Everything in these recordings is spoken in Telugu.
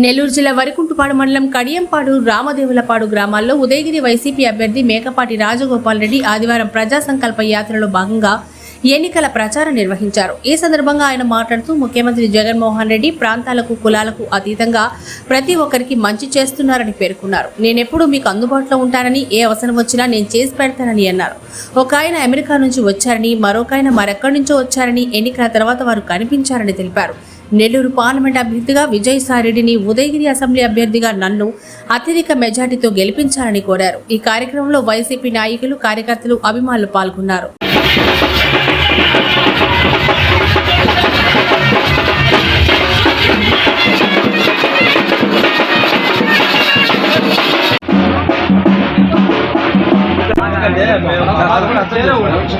నెల్లూరు జిల్లా వరికుంటుపాడు మండలం కడియంపాడు రామదేవులపాడు గ్రామాల్లో ఉదయగిరి వైసీపీ అభ్యర్థి మేకపాటి రాజగోపాల్ రెడ్డి ఆదివారం ప్రజా సంకల్ప యాత్రలో భాగంగా ఎన్నికల ప్రచారం నిర్వహించారు. ఈ సందర్భంగా ఆయన మాట్లాడుతూ ముఖ్యమంత్రి జగన్మోహన్ రెడ్డి ప్రాంతాలకు కులాలకు అతీతంగా ప్రతి ఒక్కరికి మంచి చేస్తున్నారని పేర్కొన్నారు. నేనెప్పుడు మీకు అందుబాటులో ఉంటానని ఏ అవసరం వచ్చినా నేను చేసి పెడతానని అన్నారు. ఒక ఆయన అమెరికా నుంచి వచ్చారని మరొక ఆయన మరెక్కడి నుంచో వచ్చారని ఎన్నికల తర్వాత వారు కనిపించారని తెలిపారు. నెల్లూరు పార్లమెంట్ అభ్యర్థిగా విజయసాయిరెడ్డిని ఉదయగిరి అసెంబ్లీ అభ్యర్థిగా నన్ను అత్యధిక మెజార్టీతో గెలిపించాలని కోరారు ఈ కార్యక్రమంలో వైసీపీ నాయకులు కార్యకర్తలు అభిమానులు పాల్గొన్నారు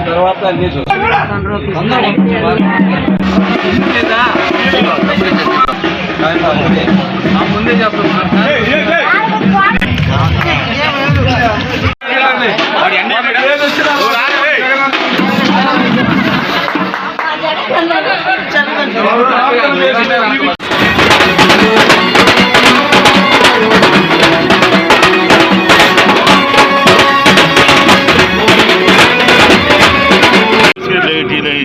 తర్వాత అన్నీ చూస్తాం. ముందే చెప్తున్నాను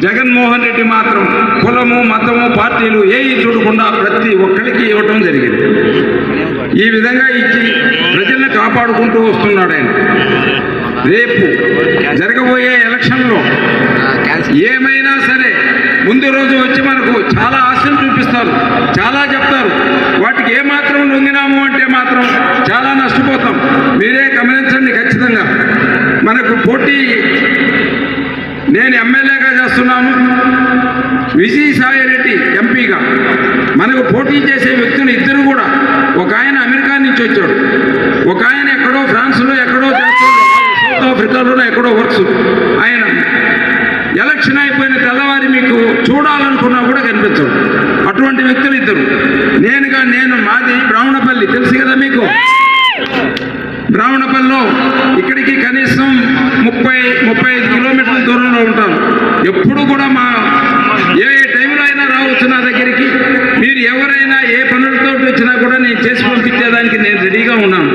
జగన్మోహన్ రెడ్డి మాత్రం కులము మతము పార్టీలు ఏవి చూడకుండా ప్రతి ఒక్కరికి ఇవ్వటం జరిగింది. ఈ విధంగా ఇచ్చి ప్రజల్ని కాపాడుకుంటూ వస్తున్నాడు ఆయన. రేపు జరగబోయే ఎలక్షన్లో ఏమైనా సరే ముందు రోజు వచ్చి మనకు చాలా ఆశలు చూపిస్తారు చాలా చెప్తారు. వాటికి ఏమాత్రం లొంగినాము అంటే మాత్రం చాలా నష్టపోతాం మీరే గమనించండి ఖచ్చితంగా మనకు పోటీ నేను ఎమ్మెల్యేగా చేస్తున్నాను. విజయసాయి రెడ్డి ఎంపీగా. మనకు పోటీ చేసే వ్యక్తులు ఇద్దరు కూడా. ఒక ఆయన అమెరికా నుంచి వచ్చాడు. ఒక ఆయన ఎక్కడో ఫ్రాన్స్లో ఎక్కడో చేస్తాడు సౌత్ ఆఫ్రికాలోనో ఎక్కడో వర్క్స్. ఆయన ఎలక్షన్ అయిపోయిన తెల్లవారి మీకు చూడాలనుకున్నా కూడా కనిపించడు. అటువంటి వ్యక్తులు ఇద్దరు. నేనుగా నేను మాది బ్రాహ్మణపల్లి. తెలుసు కదా మీకు? బ్రాహ్మణపల్లిలో ఇక్కడికి కనీసం కూడా నేను చేసి పంపించేదానికి నేను రెడీగా ఉన్నాను.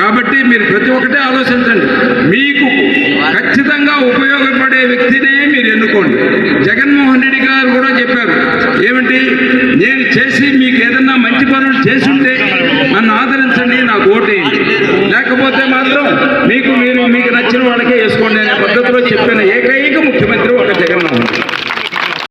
కాబట్టి మీరు ప్రతి ఒక్కటే ఆలోచించండి. మీకు ఖచ్చితంగా ఉపయోగపడే వ్యక్తినే మీరు ఎన్నుకోండి. జగన్మోహన్ రెడ్డి గారు కూడా చెప్పారు. ఏమిటి నేను చేసి మీకు ఏదన్నా మంచి పనులు చేస్తుంటే నన్ను ఆదరించండి నాకు ఓటేయండి. లేకపోతే మాత్రం మీకు మీరు మీకు నచ్చిన వాళ్ళకే వేసుకోండి అనే పద్ధతిలో చెప్పిన